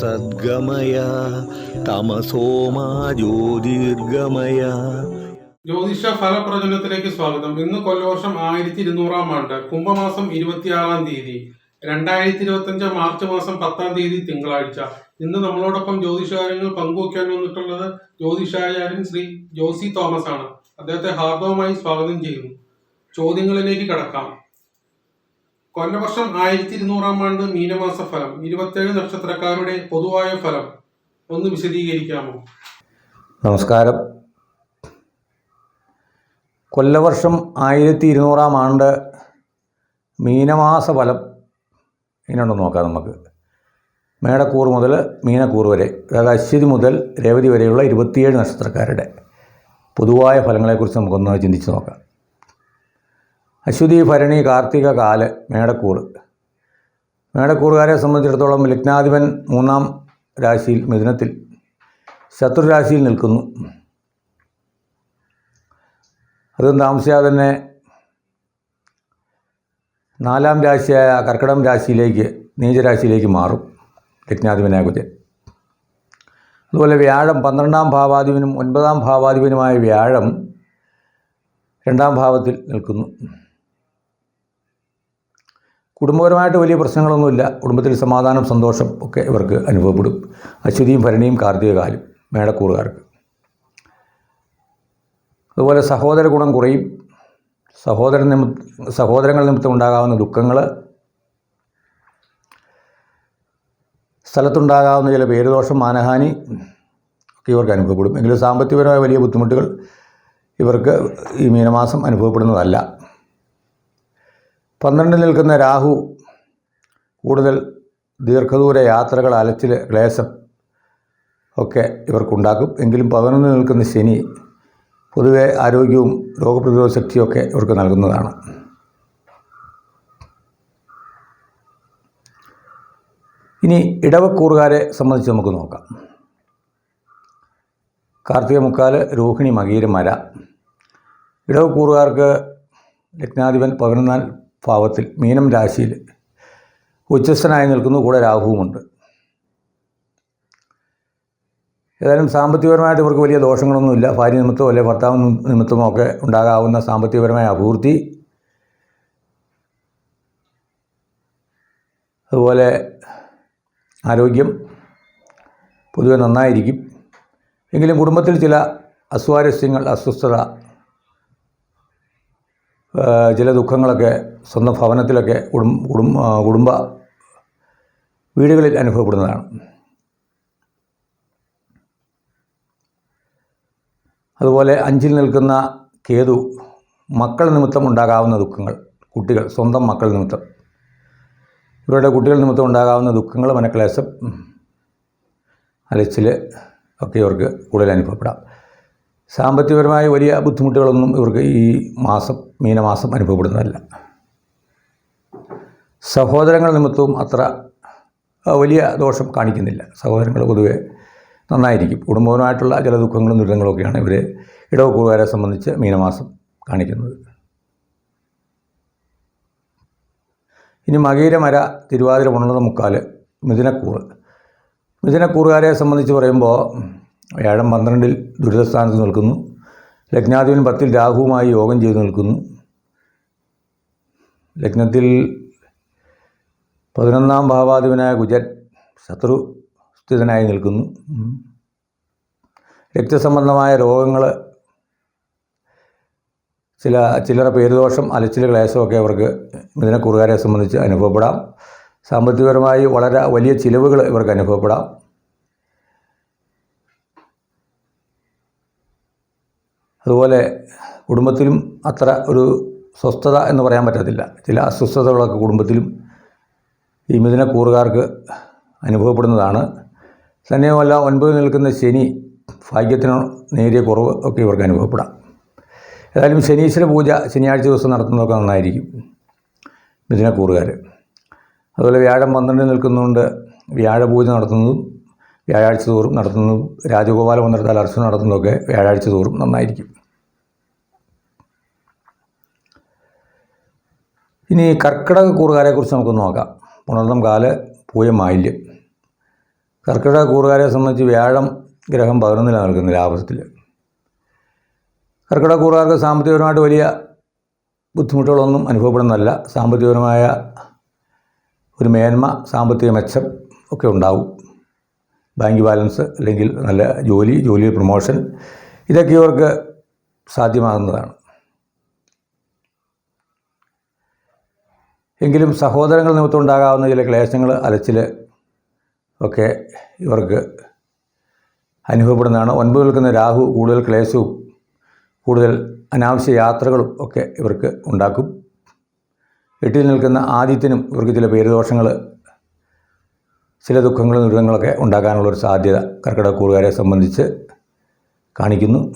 സദ്ഗമയ തമസോമാ ജ്യോതിർഗമയ. ജ്യോതിഷ ഫലപ്രചനത്തിലേക്ക് സ്വാഗതം. ഇന്ന് കൊല്ലവർഷം ആയിരത്തി ഇരുന്നൂറാം ആണ്ട് കുംഭമാസം ഇരുപത്തിയാറാം തീയതി രണ്ടായിരത്തി ഇരുപത്തി മാർച്ച് മാസം പത്താം തീയതി തിങ്കളാഴ്ച. ഇന്ന് നമ്മളോടൊപ്പം ജ്യോതിഷകാര്യങ്ങൾ പങ്കുവയ്ക്കാൻ വന്നിട്ടുള്ളത് ജ്യോതിഷാചാര്യൻ ശ്രീ ജോസി തോമസ് ആണ് അദ്ദേഹത്തെ ഹാർദവമായി സ്വാഗതം ചെയ്യുന്നു. ചോദ്യങ്ങളിലേക്ക് കടക്കാം. കൊല്ലവർഷം ആയിരത്തി ഇരുന്നൂറാം ആണ്ട് മീനമാസ ഫലം. ഇരുപത്തേഴ് നക്ഷത്രക്കാരുടെ പൊതുവായ ഫലം. ഒന്ന് വിശദീകരിക്കാമോ? നമസ്കാരം. കൊല്ലവർഷം ആയിരത്തി ഇരുന്നൂറാം ആണ്ട് മീനമാസ ഫലം ഇങ്ങനെയുണ്ടോ നോക്കാം നമുക്ക്. മേടക്കൂർ മുതൽ മീനക്കൂർ വരെ അതായത് അശ്വതി മുതൽ രേവതി വരെയുള്ള ഇരുപത്തിയേഴ് നക്ഷത്രക്കാരുടെ പൊതുവായ ഫലങ്ങളെക്കുറിച്ച് നമുക്കൊന്ന് ചിന്തിച്ച് നോക്കാം. അശ്വതി ഭരണി കാർത്തിക കാൽ മേടക്കൂർ മേടക്കൂറുകാരെ സംബന്ധിച്ചിടത്തോളം ലഗ്നാധിപൻ മൂന്നാം രാശിയിൽ മിഥുനത്തിൽ ശത്രുരാശിയിൽ നിൽക്കുന്നു. അതും താമസിയാതെ തന്നെ നാലാം രാശിയായ കർക്കിടം രാശിയിലേക്ക് നീചരാശിയിലേക്ക് മാറും ലഗ്നാധിപനായ അതുപോലെ വ്യാഴം പന്ത്രണ്ടാം ഭാവാധിപനും ഒൻപതാം ഭാവാധിപനുമായ വ്യാഴം രണ്ടാം ഭാവത്തിൽ നിൽക്കുന്നു. കുടുംബപരമായിട്ട് വലിയ പ്രശ്നങ്ങളൊന്നുമില്ല. കുടുംബത്തിൽ സമാധാനം സന്തോഷം ഒക്കെ ഇവർക്ക് അനുഭവപ്പെടും. അശ്വതിയും ഭരണിയും കാർത്തികകാലും മേടക്കൂറുകാർക്ക്. അതുപോലെ സഹോദര ഗുണം കുറയും. സഹോദര നിമിത്ത സഹോദരങ്ങൾ നിമിത്തം ഉണ്ടാകാവുന്ന ദുഃഖങ്ങൾ സ്ഥലത്തുണ്ടാകാവുന്ന ചില പേരുദോഷം മാനഹാനി ഒക്കെ ഇവർക്ക് അനുഭവപ്പെടും. എങ്കിലും സാമ്പത്തികപരമായ വലിയ ബുദ്ധിമുട്ടുകൾ ഇവർക്ക് ഈ മീനമാസം അനുഭവപ്പെടുന്നതല്ല. പന്ത്രണ്ടിൽ നിൽക്കുന്ന രാഹു കൂടുതൽ ദീർഘദൂര യാത്രകൾ അലച്ചിൽ ക്ലേശം ഒക്കെ ഇവർക്കുണ്ടാക്കും. എങ്കിലും പതിനൊന്നിൽ നിൽക്കുന്ന ശനി പൊതുവെ ആരോഗ്യവും രോഗപ്രതിരോധ ശക്തിയൊക്കെ ഇവർക്ക് നൽകുന്നതാണ്. ഇനി ഇടവക്കൂറുകാരെ സംബന്ധിച്ച് നമുക്ക് നോക്കാം. കാർത്തിക മുക്കാൽ രോഹിണി മകീര മര. ഇടവക്കൂറുകാർക്ക് ലഗ്നാധിപൻ പതിനൊന്നാം ഭാവത്തിൽ മീനം രാശിയിൽ ഉച്ചസ്ഥനായി നിൽക്കുന്നു. കൂടെ രാഹുവുമുണ്ട്. ഏതായാലും സാമ്പത്തികപരമായിട്ട് ഇവർക്ക് വലിയ ദോഷങ്ങളൊന്നുമില്ല. ഭാര്യ നിമിത്തമോ അല്ലെങ്കിൽ ഭർത്താവ് നിമിത്തമോ ഒക്കെ ഉണ്ടാകാവുന്ന സാമ്പത്തികപരമായ അഭിവൃദ്ധി. അതുപോലെ ആരോഗ്യം പൊതുവെ നന്നായിരിക്കും. എങ്കിലും കുടുംബത്തിൽ ചില അസ്വാരസ്യങ്ങൾ അസ്വസ്ഥത ചില ദുഃഖങ്ങളൊക്കെ സ്വന്തം ഭവനത്തിലൊക്കെ കുടും കുടും കുടുംബ വീടുകളിൽ അനുഭവപ്പെടുന്നതാണ്. അതുപോലെ അഞ്ചിൽ നിൽക്കുന്ന കേതു മക്കൾ നിമിത്തം ഉണ്ടാകാവുന്ന ദുഃഖങ്ങൾ കുട്ടികൾ സ്വന്തം മക്കൾ നിമിത്തം. ഇവരുടെ കുട്ടികൾ നിമിത്തം ഉണ്ടാകാവുന്ന ദുഃഖങ്ങൾ മനക്ലേശം അലച്ചിൽ ഒക്കെ ഇവർക്ക് കൂടുതൽ അനുഭവപ്പെടാം. സാമ്പത്തികപരമായ വലിയ ബുദ്ധിമുട്ടുകളൊന്നും ഇവർക്ക് ഈ മാസം മീനമാസം അനുഭവപ്പെടുന്നതല്ല. സഹോദരങ്ങൾ നിമിത്തവും അത്ര വലിയ ദോഷം കാണിക്കുന്നില്ല. സഹോദരങ്ങൾ പൊതുവെ നന്നായിരിക്കും. കുടുംബപരമായിട്ടുള്ള ചില ദുഃഖങ്ങളും ദുരിതങ്ങളൊക്കെയാണ് ഇവർ ഇടവക്കൂറുകാരെ സംബന്ധിച്ച് മീനമാസം കാണിക്കുന്നത്. ഇനി മകീരമര തിരുവാതിര പുണർന്ന മുക്കാൽ മിഥുനക്കൂറ്. മിഥുനക്കൂറുകാരെ സംബന്ധിച്ച് പറയുമ്പോൾ വ്യാഴം പന്ത്രണ്ടിൽ ദുരിതസ്ഥാനത്ത് നിൽക്കുന്നു. ലഗ്നാധിപൻ പത്തിൽ രാഹുവുമായി യോഗം ചെയ്തു നിൽക്കുന്നു. ലഗ്നത്തിൽ പതിനൊന്നാം ഭാവാധിപനായ കുജൻ ശത്രു സ്ഥിതനായി നിൽക്കുന്നു. രക്തസംബന്ധമായ രോഗങ്ങൾ ചില ചില്ലറ പേരുദോഷം അലച്ചിൽ ക്ലേശമൊക്കെ അവർക്ക് മിഥുനക്കുറുകാരെ സംബന്ധിച്ച് അനുഭവപ്പെടാം. സാമ്പത്തികപരമായി വളരെ വലിയ ചിലവുകൾ ഇവർക്ക് അനുഭവപ്പെടാം. അതുപോലെ കുടുംബത്തിലും അത്ര ഒരു സ്വസ്ഥത എന്ന് പറയാൻ പറ്റത്തില്ല. ചില അസ്വസ്ഥതകളൊക്കെ കുടുംബത്തിലും ഈ മിഥുനക്കൂറുകാർക്ക് അനുഭവപ്പെടുന്നതാണ്. തന്നെയുമല്ല ഒൻപത് നിൽക്കുന്ന ശനി ഭാഗ്യത്തിന് നേരിയ കുറവ് ഒക്കെ ഇവർക്ക് അനുഭവപ്പെടാം. ഏതായാലും ശനീശ്വര പൂജ ശനിയാഴ്ച ദിവസം നടത്തുന്നതൊക്കെ നന്നായിരിക്കും മിഥുനക്കൂറുകാർ അതുപോലെ വ്യാഴം പന്ത്രണ്ടിൽ നിൽക്കുന്നതുകൊണ്ട് വ്യാഴപൂജ നടത്തുന്നതും വ്യാഴാഴ്ച തോറും നടത്തുന്നതും രാജഗോപാല മന്ത്രത്താൽ അർച്ചന നടത്തുന്നതൊക്കെ വ്യാഴാഴ്ച തോറും നന്നായിരിക്കും. ഇനി കർക്കിടക കൂറുകാരെക്കുറിച്ച് നമുക്ക് നോക്കാം. പുണർന്നം കാൽ പൂയം മാലിന്യം. കർക്കിടക കൂറുകാരെ സംബന്ധിച്ച് വ്യാഴം ഗ്രഹം പതിനൊന്നിലാണ് നിൽക്കുന്നത് ലാഭത്തിൽ. കർക്കിടക കൂറുകാർക്ക് സാമ്പത്തികപരമായിട്ട് വലിയ ബുദ്ധിമുട്ടുകളൊന്നും അനുഭവപ്പെടുന്നതല്ല. സാമ്പത്തികപരമായ ഒരു മേന്മ സാമ്പത്തിക മെച്ചം ഒക്കെ ഉണ്ടാവും. ബാങ്ക് ബാലൻസ് അല്ലെങ്കിൽ നല്ല ജോലി ജോലിയിൽ പ്രൊമോഷൻ ഇതൊക്കെ ഇവർക്ക് സാധ്യമാകുന്നതാണ്. എങ്കിലും സഹോദരങ്ങൾ നിമിത്തം ഉണ്ടാകാവുന്ന ചില ക്ലേശങ്ങൾ അലച്ചിൽ ഒക്കെ ഇവർക്ക് അനുഭവപ്പെടുന്നതാണ്. ഒൻപത് നിൽക്കുന്ന രാഹു കൂടുതൽ ക്ലേശവും കൂടുതൽ അനാവശ്യ യാത്രകളും ഒക്കെ ഇവർക്ക് ഉണ്ടാക്കും. എട്ടിൽ നിൽക്കുന്ന ആദിത്യനും ഇവർക്ക് ചില പേരുദോഷങ്ങൾ ചില ദുഃഖങ്ങളും ദുരിതങ്ങളൊക്കെ ഉണ്ടാക്കാനുള്ളൊരു സാധ്യത കർക്കിടക കൂറുകാരെ സംബന്ധിച്ച് കാണിക്കുന്നു.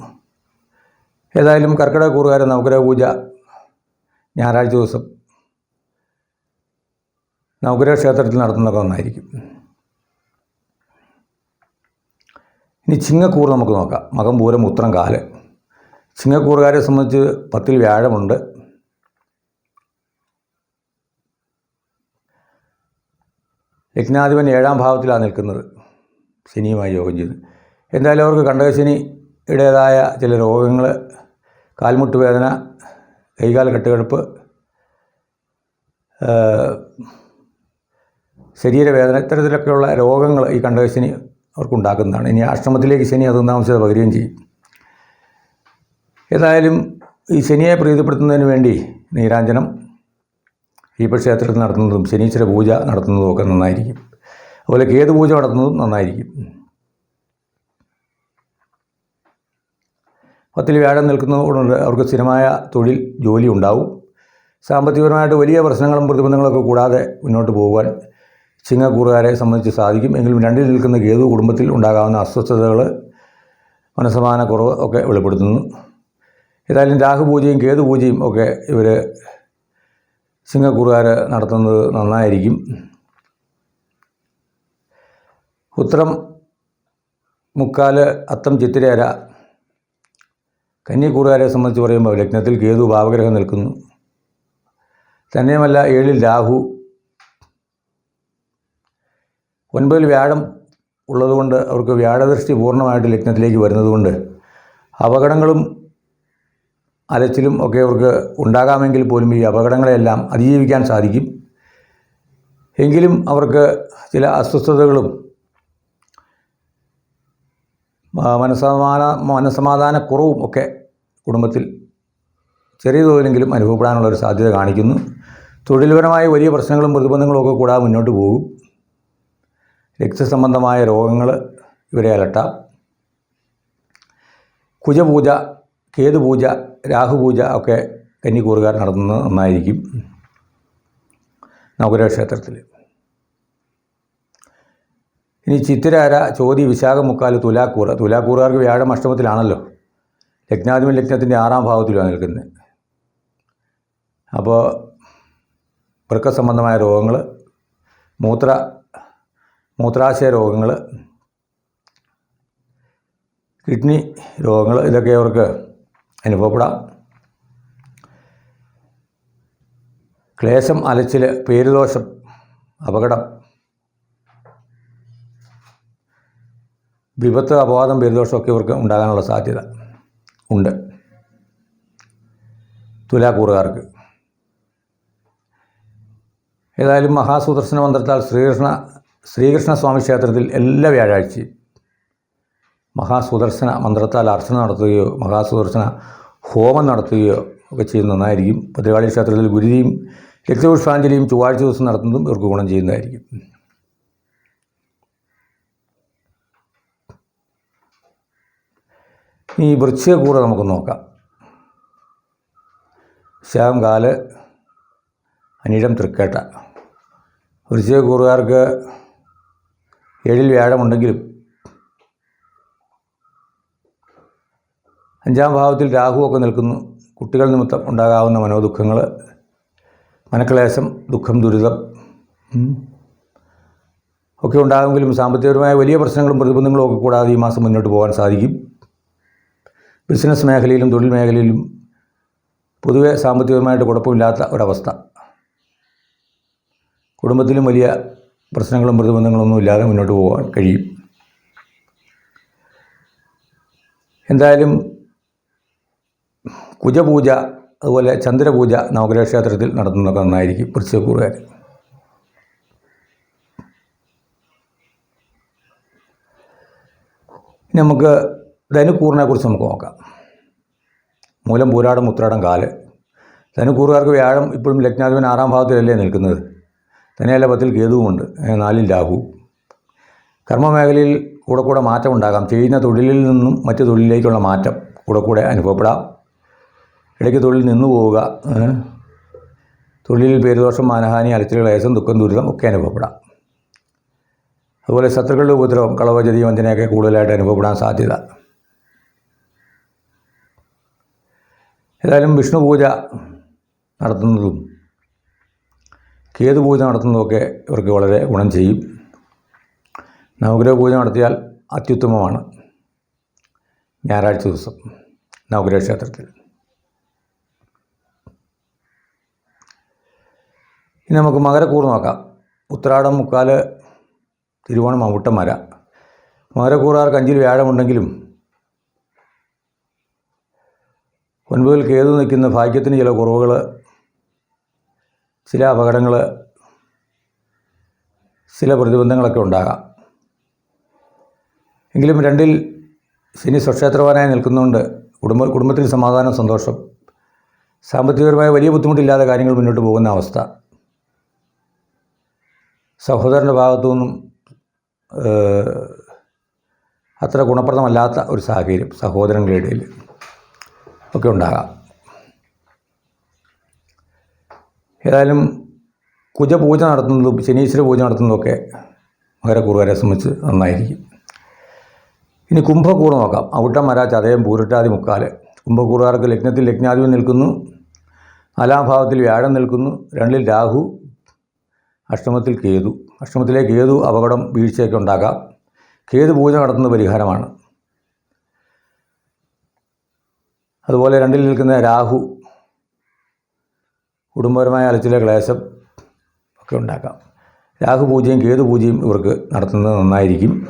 ഏതായാലും കർക്കിടക കൂറുകാരൻ നവഗ്രഹ പൂജ ഞായറാഴ്ച ദിവസം നവഗ്രഹ ക്ഷേത്രത്തിൽ നടത്തുന്നതൊക്കെ ഒന്നായിരിക്കും ഇനി ചിങ്ങക്കൂർ നമുക്ക് നോക്കാം. മകം പൂരം ഉത്രം കാൽ. ചിങ്ങക്കൂറുകാരെ സംബന്ധിച്ച് പത്തിൽ വ്യാഴമുണ്ട്. ലഗ്നാധിപൻ ഏഴാം ഭാവത്തിലാണ് നിൽക്കുന്നത്. ശനിയുമായി യോഗം ചെയ്ത്. എന്തായാലും അവർക്ക് കണ്ടകശനിയുടേതായ ചില രോഗങ്ങൾ കാൽമുട്ട് വേദന കൈകാൽ കെട്ടുകിടപ്പ് ശരീരവേദന ഇത്തരത്തിലൊക്കെയുള്ള രോഗങ്ങൾ ഈ കണ്ടകശനി അവർക്കുണ്ടാക്കുന്നതാണ്. ഇനി അഷ്ടമത്തിലേക്ക് ശനി അത് അതൊന്നാംശത പകരുകയും ചെയ്യും. ഏതായാലും ഈ ശനിയെ പ്രീതിപ്പെടുത്തുന്നതിന് വേണ്ടി നീരാഞ്ജനം ക്ഷേത്രത്തിൽ നടത്തുന്നതും ശനീശ്വര പൂജ നടത്തുന്നതും ഒക്കെ നന്നായിരിക്കും. അതുപോലെ കേതു പൂജ നടത്തുന്നതും നന്നായിരിക്കും. പത്തിൽ വ്യാഴം നിൽക്കുന്നതുകൊണ്ട് അവർക്ക് സ്ഥിരമായ തൊഴിൽ ജോലി ഉണ്ടാവും. സാമ്പത്തികപരമായിട്ട് വലിയ പ്രശ്നങ്ങളും പ്രതിബന്ധങ്ങളൊക്കെ കൂടാതെ മുന്നോട്ട് പോകുവാൻ ചിങ്ങക്കൂറുകാരെ സംബന്ധിച്ച് സാധിക്കും. എങ്കിലും രണ്ടിൽ നിൽക്കുന്ന കേതു കുടുംബത്തിൽ ഉണ്ടാകാവുന്ന അസ്വസ്ഥതകൾ മനസ്സമാനക്കുറവ് ഒക്കെ വെളിപ്പെടുത്തുന്നു. ഏതായാലും രാഹുപൂജയും കേതു പൂജയും ഒക്കെ ഇവർ സിംഗക്കൂറുകാർ നടത്തുന്നത് നന്നായിരിക്കും. ഉത്രം മുക്കാൽ അത്തം ചിത്തിരേര കന്യക്കൂറുകാരെ സംബന്ധിച്ച് പറയുമ്പോൾ ലഗ്നത്തിൽ കേതു ഭാവഗ്രഹം നിൽക്കുന്നു. തന്നെയുമല്ല ഏഴിൽ രാഹു. ഒൻപതിൽ വ്യാഴം ഉള്ളതുകൊണ്ട് അവർക്ക് വ്യാഴദൃഷ്ടി പൂർണമായിട്ട് ലഗ്നത്തിലേക്ക് വരുന്നതുകൊണ്ട് അപകടങ്ങളും അലച്ചിലും ഒക്കെ അവർക്ക് ഉണ്ടാകാമെങ്കിൽ പോലും ഈ അപകടങ്ങളെല്ലാം അതിജീവിക്കാൻ സാധിക്കും. എങ്കിലും അവർക്ക് ചില അസ്വസ്ഥതകളും മനസ്സമാന മനസ്സമാധാനക്കുറവും ഒക്കെ കുടുംബത്തിൽ ചെറിയ തോതിലെങ്കിലും അനുഭവപ്പെടാനുള്ള ഒരു സാധ്യത കാണിക്കുന്നു. തൊഴിൽപരമായ വലിയ പ്രശ്നങ്ങളും പ്രതിബന്ധങ്ങളും ഒക്കെ കൂടാതെ മുന്നോട്ട് പോകും. രക്തസംബന്ധമായ രോഗങ്ങൾ ഇവരെ അലട്ടാം. കുജപൂജ കേതുപൂജ രാഹുപൂജ ഒക്കെ കന്നിക്കൂറുകാർ നടത്തുന്നത് നന്നായിരിക്കും. നവഗ്രഹ ക്ഷേത്രത്തിൽ ഇനി ചിത്തിരാര ചോതി വിശാഖ മുക്കാൽ തുലാക്കൂറ്. തുലാക്കൂറുകാർക്ക് വ്യാഴം അഷ്ടമത്തിലാണല്ലോ. ലഗ്നാധിപൻ ലഗ്നത്തിന്റെ ആറാം ഭാവത്തിലാണ് നിൽക്കുന്നത്. അപ്പോൾ വൃക്ക സംബന്ധമായ രോഗങ്ങൾ മൂത്ര മൂത്രാശയ രോഗങ്ങൾ കിഡ്നി രോഗങ്ങൾ ഇതൊക്കെ അവർക്ക് അനുഭവപ്പെടാം. ക്ലേശം അലച്ചിൽ പേരുദോഷം അപകടം വിപത്ത് അപവാദം പേരുദോഷമൊക്കെ ഇവർക്ക് ഉണ്ടാകാനുള്ള സാധ്യത ഉണ്ട്. തുലാക്കൂറുകാർക്ക്. ഏതായാലും മഹാസുദർശന മന്ത്രത്താൽ ശ്രീകൃഷ്ണ ശ്രീകൃഷ്ണസ്വാമി ക്ഷേത്രത്തിൽ എല്ലാ വ്യാഴാഴ്ചയും മഹാസുദർശന മന്ത്രത്താൽ അർച്ചന നടത്തുകയോ മഹാസുദർശന ഹോമം നടത്തുകയോ ഒക്കെ ചെയ്യുന്നത് നന്നായിരിക്കും. ഭദ്രകാളി ക്ഷേത്രത്തിൽ ഗുരുതിയും രക്തപുഷ്പാഞ്ജലിയും ചൊവ്വാഴ്ച ദിവസം നടത്തുന്നതും ഇവർക്ക് ഗുണം ചെയ്യുന്നതായിരിക്കും. ഈ വൃശ്ചിക കൂടെ നമുക്ക് നോക്കാം. ശ്യാം കാൽ അനിഴം തൃക്കേട്ട. വൃശ്ചിക കൂറുകാർക്ക് ഏഴിൽ വ്യാഴമുണ്ടെങ്കിലും അഞ്ചാം ഭാവത്തിൽ രാഹുവൊക്കെ നിൽക്കുന്നു. കുട്ടികൾ നിമിത്തം ഉണ്ടാകാവുന്ന മനോദുഃഖങ്ങൾ മനക്ലേശം ദുഃഖം ദുരിതം ഒക്കെ ഉണ്ടാകുമെങ്കിലും സാമ്പത്തികപരമായ വലിയ പ്രശ്നങ്ങളും പ്രതിബന്ധങ്ങളും ഒക്കെ കൂടാതെ ഈ മാസം മുന്നോട്ട് പോകാൻ സാധിക്കും. ബിസിനസ് മേഖലയിലും തൊഴിൽ മേഖലയിലും പൊതുവെ സാമ്പത്തികപരമായിട്ട് കുഴപ്പമില്ലാത്ത ഒരവസ്ഥ. കുടുംബത്തിലും വലിയ പ്രശ്നങ്ങളും പ്രതിബന്ധങ്ങളൊന്നും ഇല്ലാതെ മുന്നോട്ട് പോകാൻ കഴിയും. എന്തായാലും കുജപൂജ അതുപോലെ ചന്ദ്രപൂജ നവഗ്രഹ ക്ഷേത്രത്തിൽ നടത്തുന്നതൊക്കെ നന്നായിരിക്കും വൃശ്ചകൂറുകാർ നമുക്ക് ധനുക്കൂറിനെ കുറിച്ച് നമുക്ക് നോക്കാം. മൂലം പൂരാടം ഉത്രാടം കാൽ. ധനുക്കൂറുകാർക്ക് വ്യാഴം ഇപ്പോഴും ലഗ്നാധിപൻ ആറാം ഭാവത്തിലല്ലേ നിൽക്കുന്നത്? തന്നെയല്ല പത്തിൽ കേതുവുമുണ്ട്. നാലിൽ രാഹു. കർമ്മമേഖലയിൽ കൂടെ കൂടെ മാറ്റം ഉണ്ടാകാം ചെയ്യുന്ന തൊഴിലിൽ നിന്നും മറ്റു തൊഴിലിലേക്കുള്ള മാറ്റം കൂടെ കൂടെ അനുഭവപ്പെടാം. ഇടയ്ക്ക് തൊഴിൽ നിന്നു പോവുക തൊഴിലിൽ പേരുദോഷം മാനഹാനി അലച്ചിൽ ക്ലേശം ദുഃഖം ദുരിതം ഒക്കെ അനുഭവപ്പെടാം. അതുപോലെ ശത്രുക്കളുടെ ഉപദ്രവം കളവ് ചതിയും വഞ്ചനയൊക്കെ കൂടുതലായിട്ട് അനുഭവപ്പെടാൻ സാധ്യത. ഏതായാലും വിഷ്ണു പൂജ നടത്തുന്നതും കേതു പൂജ നടത്തുന്നതൊക്കെ ഇവർക്ക് വളരെ ഗുണം ചെയ്യും. നവഗ്രഹ പൂജ നടത്തിയാൽ അത്യുത്തമമാണ്. ഞായറാഴ്ച ദിവസം നവഗ്രഹ ക്ഷേത്രത്തിൽ. ഇനി നമുക്ക് മകരക്കൂറ് നോക്കാം. ഉത്രാടം മുക്കാൽ തിരുവോണം മമ്മൂട്ടം മര മകരക്കൂറുകാർക്ക് അഞ്ചിൽ വ്യാഴമുണ്ടെങ്കിലും ഒൻപതിൽ കേതു നിൽക്കുന്ന ഭാഗ്യത്തിന് ചില കുറവുകൾ ചില അപകടങ്ങൾ ചില പ്രതിബന്ധങ്ങളൊക്കെ ഉണ്ടാകാം. എങ്കിലും രണ്ടിൽ ശനി സ്വക്ഷേത്രവാനായി നിൽക്കുന്നതുകൊണ്ട് കുടുംബ കുടുംബത്തിൽ സമാധാനം സന്തോഷം സാമ്പത്തികപരമായ വലിയ ബുദ്ധിമുട്ടില്ലാതെ കാര്യങ്ങൾ മുന്നോട്ട് പോകുന്ന അവസ്ഥ. സഹോദരന്റെ ഭാഗത്തു നിന്നും അത്ര ഗുണപ്രദമല്ലാത്ത ഒരു സാഹചര്യം സഹോദരങ്ങളുടെ ഇടയിൽ ഒക്കെ ഉണ്ടാകാം. ഏതായാലും കുജപൂജ നടത്തുന്നതും ശനീശ്വര പൂജ നടത്തുന്നതൊക്കെ മകരക്കൂറുകാരെ സംബന്ധിച്ച് നന്നായിരിക്കും. ഇനി കുംഭക്കൂറ് നോക്കാം. അവിട്ടം മര ചതയം പൂരിട്ടാതി മുക്കാൽ കുംഭക്കൂറുകാർക്ക് ലഗ്നത്തിൽ ലഗ്നാധിപൻ നിൽക്കുന്നു. നാലാം ഭാവത്തിൽ വ്യാഴം നിൽക്കുന്നു. രണ്ടിൽ രാഹു അഷ്ടമത്തിൽ കേതു. അഷ്ടമത്തിലെ കേതു അപകടം വീഴ്ചയൊക്കെ ഉണ്ടാകാം. കേതു പൂജ നടത്തുന്ന പരിഹാരമാണ്. അതുപോലെ രണ്ടിൽ നിൽക്കുന്ന രാഹു കുടുംബപരമായ അലച്ചിലെ ക്ലേശം ഒക്കെ ഉണ്ടാക്കാം. രാഹു പൂജയും കേതു പൂജയും ഇവർക്ക് നടത്തുന്നത് നന്നായിരിക്കും.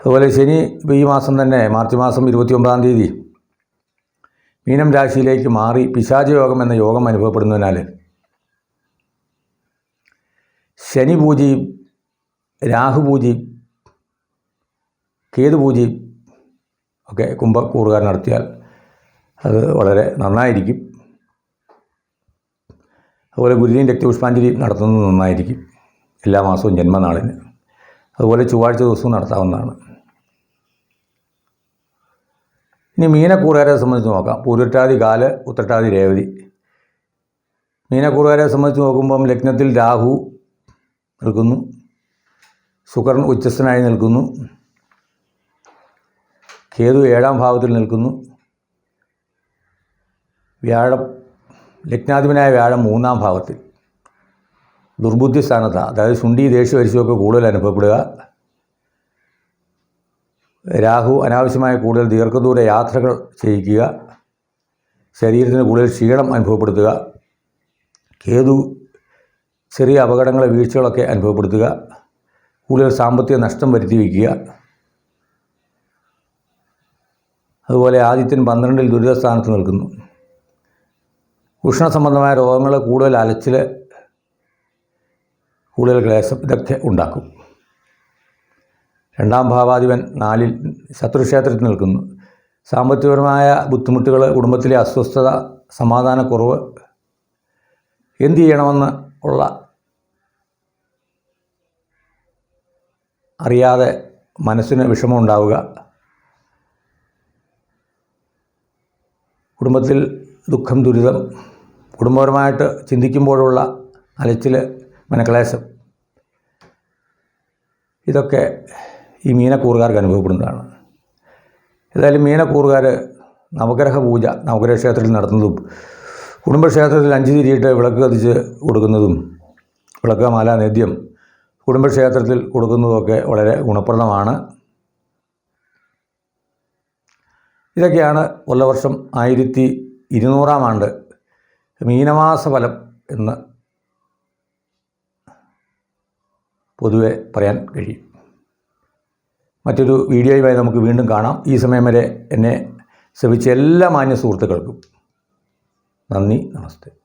അതുപോലെ ശനി ഈ മാസം തന്നെ മാർച്ച് മാസം ഇരുപത്തി ഒമ്പതാം തീയതി മീനം രാശിയിലേക്ക് മാറി പിശാച യോഗം എന്ന യോഗം അനുഭവപ്പെടുന്നതിനാൽ ശനി പൂജയും രാഹു പൂജയും കേതു പൂജയും ഒക്കെ കുംഭക്കൂറുകാർ നടത്തിയാൽ അത് വളരെ നന്നായിരിക്കും. അതുപോലെ ഗുരുവിന്റെ രക്തപുഷ്പാഞ്ജലി നടത്തുന്നത് നന്നായിരിക്കും. എല്ലാ മാസവും ജന്മനാളിന്. അതുപോലെ ചൊവ്വാഴ്ച ദിവസവും നടത്താവുന്നതാണ്. ഇനി മീനക്കൂറുകാരെ സംബന്ധിച്ച് നോക്കാം. പൂരുട്ടാതി കാൽ ഉത്രട്ടാതി രേവതി. മീനക്കൂറുകാരെ സംബന്ധിച്ച് നോക്കുമ്പം ലഗ്നത്തിൽ രാഹു നിൽക്കുന്നു. ശുക്രൻ ഉച്ചസ്ഥനായി നിൽക്കുന്നു. കേതു ഏഴാം ഭാവത്തിൽ നിൽക്കുന്നു. വ്യാഴം ലഗ്നാധിപനായ വ്യാഴം മൂന്നാം ഭാവത്തിൽ. ദുർബുദ്ധി സ്ഥാനത്താണ് അതായത് ശുണ്ടി ദേഷ്യ വരിശമൊക്കെ കൂടുതൽ അനുഭവപ്പെടുക. രാഹു അനാവശ്യമായ കൂടുതൽ ദീർഘദൂര യാത്രകൾ ചെയ്യിക്കുക. ശരീരത്തിന് കൂടുതൽ ക്ഷീണം അനുഭവപ്പെടുത്തുക. കേതു ചെറിയ അപകടങ്ങളെ വീഴ്ചകളൊക്കെ അനുഭവപ്പെടുത്തുക. കൂടുതൽ സാമ്പത്തിക നഷ്ടം വരുത്തി വയ്ക്കുക. അതുപോലെ ആദിത്യൻ പന്ത്രണ്ടിൽ ദുരിതസ്ഥാനത്ത് നിൽക്കുന്നു. ഉഷ്ണസംബന്ധമായ രോഗങ്ങൾ കൂടുതൽ അലച്ചിൽ കൂടുതൽ ക്ലേശം ഉണ്ടാക്കും. രണ്ടാം ഭാവാധിപൻ നാലിൽ ശത്രുക്ഷേത്രത്തിൽ നിൽക്കുന്നു. സാമ്പത്തികപരമായ ബുദ്ധിമുട്ടുകൾ കുടുംബത്തിലെ അസ്വസ്ഥത സമാധാനക്കുറവ് എന്തു ചെയ്യണമെന്ന് ഉള്ള അറിയാതെ മനസ്സിന് വിഷമം ഉണ്ടാവുക കുടുംബത്തിൽ ദുഃഖം ദുരിതം കുടുംബപരമായിട്ട് ചിന്തിക്കുമ്പോഴുള്ള അലച്ചിൽ മനക്ലേശം ഇതൊക്കെ ഈ മീനക്കൂറുകാർക്ക് അനുഭവപ്പെടുന്നതാണ്. ഏതായാലും മീനക്കൂറുകാർ നവഗ്രഹ പൂജ നവഗ്രഹ ക്ഷേത്രത്തിൽ നടത്തുന്നതും കുടുംബക്ഷേത്രത്തിൽ അഞ്ച് തിരിയിട്ട് വിളക്ക് കത്തിച്ച് കൊടുക്കുന്നതും വിളക്ക് മാല നേദ്യം കുടുംബക്ഷേത്രത്തിൽ കൊടുക്കുന്നതൊക്കെ വളരെ ഗുണപ്രദമാണ്. ഇതൊക്കെയാണ് കൊല്ലവർഷം ആയിരത്തി ഇരുന്നൂറാം ആണ്ട് മീനമാസ ഫലം എന്ന് പൊതുവെ പറയാൻ കഴിയും. മറ്റൊരു വീഡിയോയുമായി നമുക്ക് വീണ്ടും കാണാം. ഈ സമയം വരെ എന്നെ ശ്രമിച്ച എല്ലാ മാന്യ സുഹൃത്തുക്കൾക്കും നന്ദി നമസ്തേ.